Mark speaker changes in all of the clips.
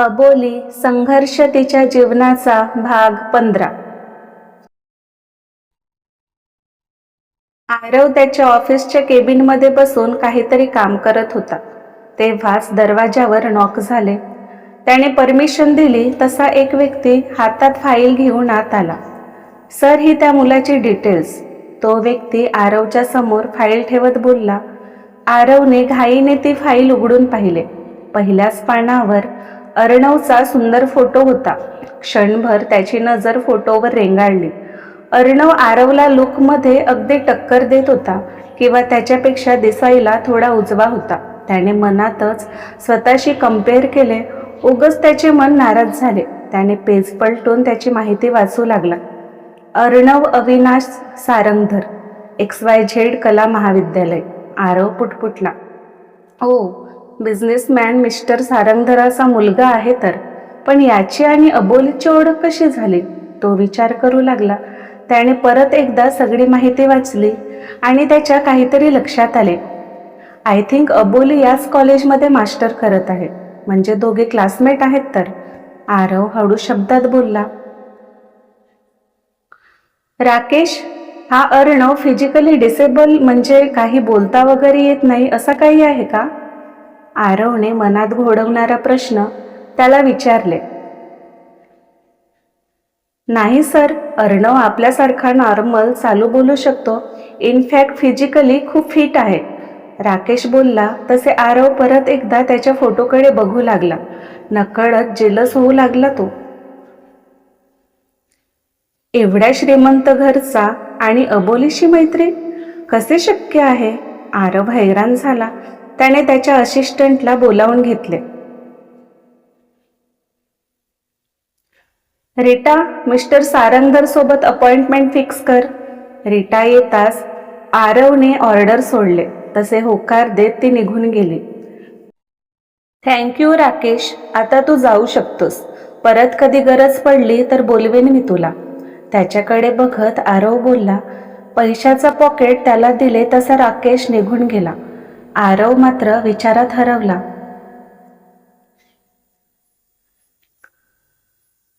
Speaker 1: अबोली संघर्ष तिच्या जीवनाचा भाग पंधरा. आरव त्याच्या ऑफिसच्या केबिनमध्ये बसून काहीतरी काम करत होता. तेव्हाच दरवाजावर नॉक झाले. त्याने परमिशन दिली तसा एक व्यक्ती हातात फाईल घेऊन आत आला. सर ही त्या मुलाची डिटेल्स तो व्यक्ती आरवच्या समोर फाईल ठेवत बोलला. आरवने घाईने ती फाईल उघडून पाहिले. पहिल्याच पानावर अर्णवचा सुंदर फोटो होता. क्षणभर त्याची नजर फोटोवर रेंगाळली. अर्णव आरवला लुकमध्ये अगदी टक्कर देत होता किंवा त्याच्यापेक्षा दिसायला थोडा उजवा होता. त्याने मनातच स्वतःशी कंपेअर केले. उगच त्याचे मन नाराज झाले. त्याने पेज पलटून त्याची माहिती वाचू लागला. Arnav Avinash Sarangdhar X Y Z कला महाविद्यालय. आरव पुटपुटला. ओ बिझनेसमॅन मिस्टर सारंगधराचा मुलगा आहे तर. पण याची आणि अबोलीची ओळख कशी झाली? तो विचार करू लागला. त्याने परत एकदा सगळी माहिती वाचली आणि त्याच्या काहीतरी लक्षात आले. आय थिंक अबोली याच कॉलेजमध्ये मास्टर करत आहे. म्हणजे दोघे क्लासमेट आहेत तर. आरव हळू शब्दात बोलला. राकेश हा अर्णव फिजिकली डिसेबल म्हणजे काही बोलता वगैरे येत नाही असं काही आहे का? आरवने मनात घोडवणारा प्रश्न त्याला विचारले. नाही सर अर्णव आपल्यासारखा नॉर्मल चालू बोलू शकतो. इनफॅक्ट फिजिकली खूप फिट आहे. राकेश बोलला तसे आरव परत एकदा त्याच्या फोटोकडे बघू लागला. नकळत जेलस होऊ लागला तो. एवढ्या श्रीमंत घरचा आणि अबोलीशी मैत्री? कसे शक्य आहे? आरव हैराण झाला. त्याने त्याच्या असिस्टंटला बोलावून घेतले. रीटा मिस्टर सारंगधर सोबत अपॉइंटमेंट फिक्स कर. रीटा येताच आरवने ऑर्डर सोडले. तसे होकार देत ती निघून गेली. Thank you Rakesh. आता तू जाऊ शकतोस. परत कधी गरज पडली तर बोलवेन मी तुला. त्याच्याकडे बघत आरव बोलला पैशाचा पॉकेट त्याला दिले तसा राकेश निघून गेला. आरव मात्र विचारात हरवला.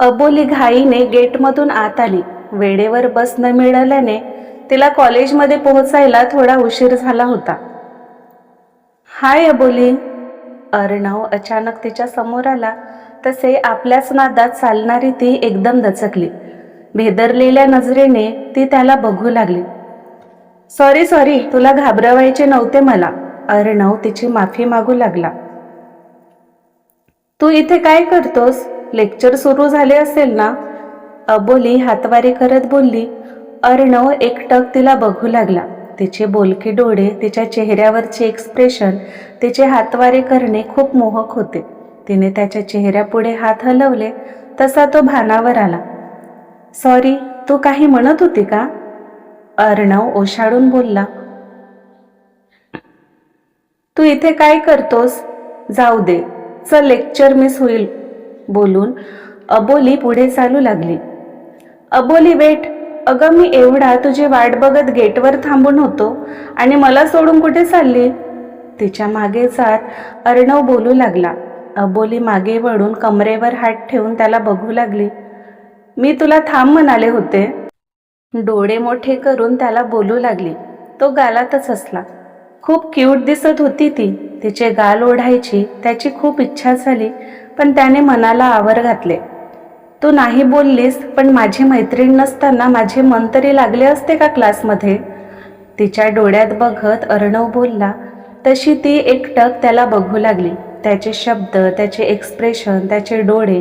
Speaker 1: अबोली घाईने गेटमधून आत आली. वेळेवर बस न मिळाल्याने तिला कॉलेजमध्ये पोहोचायला थोडा उशीर झाला होता. हाय अबोली. अर्णव अचानक तिच्या समोर आला. तसे आपल्याच नादात चालणारी ती एकदम दचकली. भेदरलेल्या नजरेने ती त्याला बघू लागली. Sorry sorry. तुला घाबरवायचे नव्हते मला. अर्णव तिची माफी मागू लागला. तू इथे काय करतोस? लेक्चर सुरू झाले असेल ना? अबोली हातवारी करत बोलली. अर्णव एकटक तिला बघू लागला. तिचे बोलके डोळे तिच्या चेहऱ्यावरचे एक्सप्रेशन तिचे हातवारे करणे खूप मोहक होते. तिने त्याच्या चेहऱ्यापुढे हात हलवले. तसा तो भानावर आला. सॉरी तू काही म्हणत होती का? अर्णव ओशाडून बोलला. तू इथे काय करतोस? जाऊ दे चल लेक्चर मिस होईल. बोलून अबोली पुढे चालू लागली. अबोली वेट अगं मी एवढा तुझी वाट बघत गेटवर थांबून होतो आणि मला सोडून कुठे चालली? तिच्यामागे जात अर्णव बोलू लागला. अबोली मागे वळून कमरेवर हात ठेवून त्याला बघू लागली. मी तुला थांब म्हणाले होते. डोळे मोठे करून त्याला बोलू लागली. तो गालातच असला. खूप क्यूट दिसत होती ती. तिचे गाल ओढायची त्याची खूप इच्छा झाली पण त्याने मनाला आवर घातले. तू नाही बोललीस पण माझी मैत्रीण नसताना माझे मन तरी लागले असते का क्लासमध्ये? तिच्या डोळ्यात बघत अर्णव बोलला. तशी ती एकटक त्याला बघू लागली. त्याचे शब्द त्याचे एक्सप्रेशन त्याचे डोळे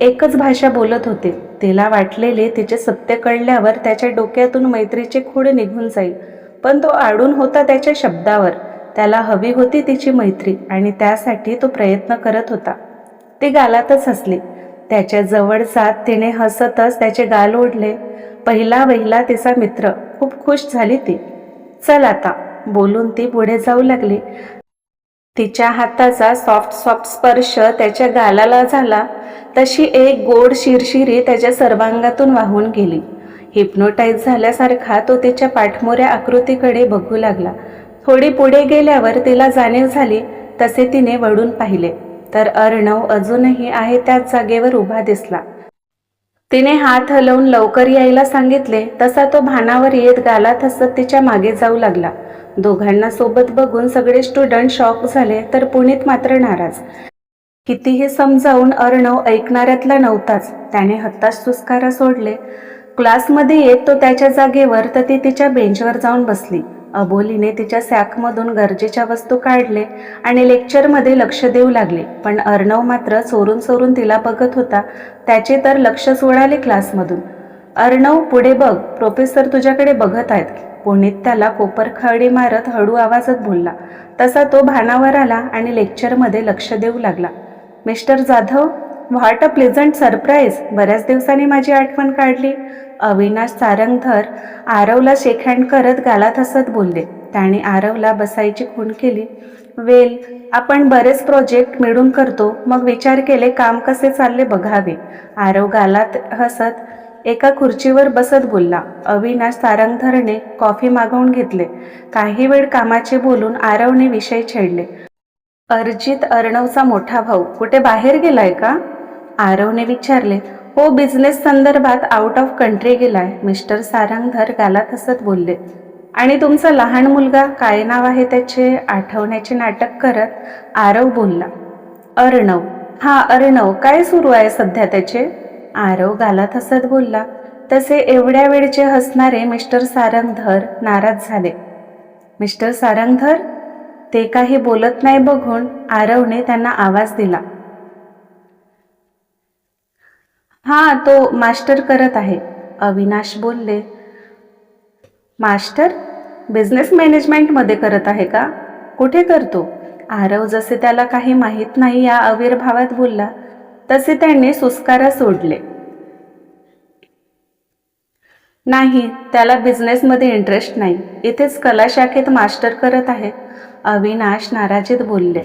Speaker 1: एकच भाषा बोलत होते. तिला वाटलेले तिचे सत्य कळल्यावर त्याच्या डोक्यातून मैत्रीचे खूड निघून जाईल. पण तो आडून होता त्याच्या शब्दावर. त्याला हवी होती तिची मैत्री आणि त्यासाठी तो प्रयत्न करत होता. ती गालातच हसली. त्याच्याजवळ जात तिने हसतच त्याचे गाल ओढले. पहिला वहिला तिचा मित्र. खूप खुश झाली ती. चल आता बोलून ती पुढे जाऊ लागली. तिच्या हाताचा सॉफ्ट सॉफ्ट स्पर्श त्याच्या गालाला झाला. तशी एक गोड शिरशिरी त्याच्या सर्वांगातून वाहून गेली. हिप्नोटाईज झाल्यासारखा तो तिच्या पाठमोऱ्या आकृतीकडे बघू लागला. थोडी पुढे गेल्यावर तिला जाणीव झाली तसे तिने वळून पाहिले. तर अर्णव अजूनही आहे त्याच जागेवर उभा दिसला. तिने हात हलवून लवकर यायला सांगितले तसा तो भानावर येत गालात हसत तिच्यामागे जाऊ लागला. दोघांना सोबत बघून सगळे स्टुडंट शॉक झाले तर पुणेत मात्र नाराज. कितीही समजावून अर्णव ऐकणाऱ्यातला नव्हताच. त्याने हताश सुस्कारा सोडले. क्लासमध्ये येत तो त्याच्या जागेवर तर ती तिच्या बेंचवर जाऊन बसली. अबोलीने तिच्या सॅकमधून गरजेच्या वस्तू काढले आणि लेक्चरमध्ये लक्ष देऊ लागले. पण अर्णव मात्र चोरून चोरून तिला बघत होता. त्याचे तर लक्षच उडाले क्लासमधून. अर्णव पुढे बघ. प्रोफेसर तुझ्याकडे बघत आहेत. पुणेत त्याला कोपर खडी मारत हळू आवाजात बोलला. तसा तो भानावर आला आणि लेक्चरमध्ये लक्ष देऊ लागला. Mister Jadhav what a pleasant surprise. बऱ्याच दिवसांनी माझी आठवण काढली. अविनाश सारंगधर आरवला शेक हँड करत गालात हसत बोलले. त्याने आरवला बसायची खूण केली. वेल आपण बरेच प्रोजेक्ट मिळून करतो. मग विचार केले काम कसे चालले बघावे. आरव गालात हसत एका खुर्चीवर बसत बोलला. अविनाश सारंगधरने कॉफी मागवून घेतले. काही वेळ कामाचे बोलून आरवने विषय छेडले. अर्जित अर्णवचा मोठा भाऊ कुठे बाहेर गेलाय का? आरवने विचारले. हो बिझनेस संदर्भात आउट ऑफ कंट्री गेलाय. मिस्टर सारंगधर गालात हसत बोलले. आणि तुमचा लहान मुलगा काय नाव आहे त्याचे? आठवण्याचे नाटक करत आरव बोलला. अर्णव. हा अर्णव काय सुरू आहे सध्या त्याचे? आरव गालात हसत बोलला. तसे एवढ्या वेळचे हसणारे मिस्टर सारंगधर नाराज झाले. मिस्टर सारंगधर ते काही बोलत नाही बघून आरवने त्यांना आवाज दिला. हा तो मास्टर करत आहे. अविनाश बोलले मास्टर बिझनेस मॅनेजमेंटमध्ये करत आहे का? कुठे करतो? आरव जसे त्याला काही माहीत नाही या आविर्भावात बोलला तसे त्याने सुस्कारा सोडले. नाही त्याला बिझनेसमध्ये इंटरेस्ट नाही. इथेच कला शाखेत मास्टर करत आहे. अविनाश नाराजीत बोलले.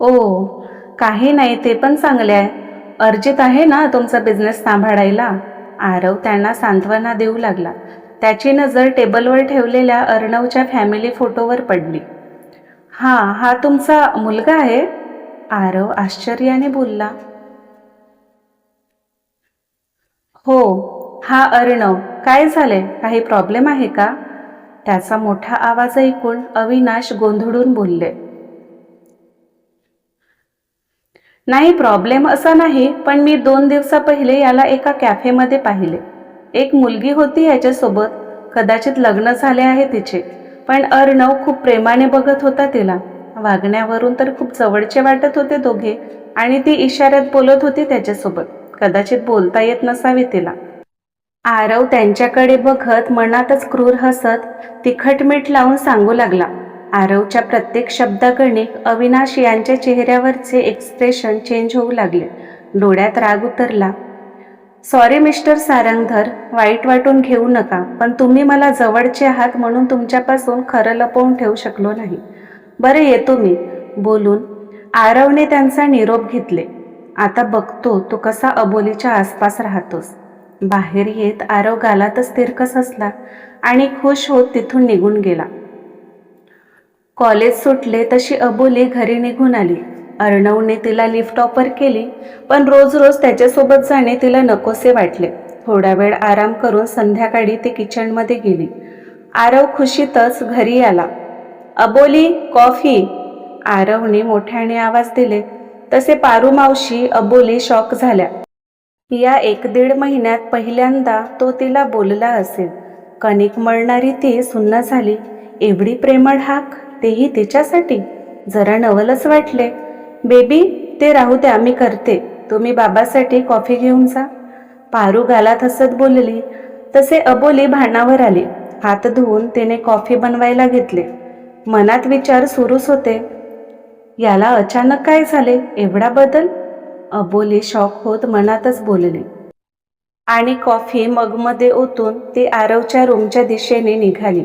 Speaker 1: ओ काही नाही ते पण चांगले आहे. अर्जित आहे ना तुमचा बिझनेस सांभाळायला? आरव त्यांना सांत्वना देऊ लागला. त्याची नजर टेबलवर ठेवलेल्या अर्णवच्या फॅमिली फोटोवर पडली. हा हा तुमचा मुलगा आहे? आरव आश्चर्याने बोलला. हो हा अर्णव. काय झाले काही प्रॉब्लेम आहे का? त्याचा मोठा आवाज ऐकून अविनाश गोंधळून बोलले. नाही प्रॉब्लेम असा नाही पण मी दोन दिवसा पहिले याला एका कॅफेमध्ये पाहिले. एक मुलगी होती याच्यासोबत. कदाचित लग्न झाले आहे तिचे. पण अर्णव खूप प्रेमाने बघत होता तिला. वागण्यावरून तर खूप जवळचे वाटत होते दोघे. आणि ती इशाऱ्यात बोलत होती त्याच्यासोबत. कदाचित बोलता येत नसावी तिला. आरव त्यांच्याकडे बघत मनातच क्रूर हसत तिखट मीठ लावून सांगू लागला. आरवच्या प्रत्येक शब्दागणिक अविनाश यांच्या चेहऱ्यावरचे एक्सप्रेशन चेंज होऊ लागले. डोळ्यात राग उतरला. सॉरी मिस्टर सारंगधर वाईट वाटून घेऊ नका पण तुम्ही मला जवळचे आहात म्हणून तुमच्यापासून खरं लपवून ठेवू शकलो नाही. बरं येतो मी बोलून आरवने त्यांचा निरोप घेतले. आता बघतो तू कसा अबोलीच्या आसपास राहतोस. बाहेर येत आरव गालातच तिरकस असला आणि खुश होत तिथून निघून गेला. कॉलेज सुटले तशी अबोली घरी निघून आली. अर्णवने तिला लिफ्ट ऑफर केली पण रोज रोज त्याच्यासोबत जाणे तिला नकोसे वाटले. थोडा वेळ आराम करून संध्याकाळी ती किचनमध्ये गेली. आरव खुशीतच घरी आला. अबोली कॉफी? आरवने मोठ्याने आवाज दिले. तसे पारू मावशी अबोली शॉक झाल्या. या एक दीड महिन्यात पहिल्यांदा तो तिला बोलला असेल. कणिक मळणारी ती सुन्न झाली. एवढी प्रेमळ हाक? तेही तिच्यासाठी. जरा नवलच वाटले. बेबी ते राहू द्या मी करते. तुम्ही बाबासाठी कॉफी घेऊन जा. पारू गालात हसत बोलली. तसे अबोली भांडावर आली. हात धुवून तिने कॉफी बनवायला घेतले. मनात विचार सुरूच होते. याला अचानक काय झाले? एवढा बदल? अबोली शॉक होत मनातच बोलली. आणि कॉफी मगमध्ये ओतून ती आरवच्या रूमच्या दिशेने निघाली.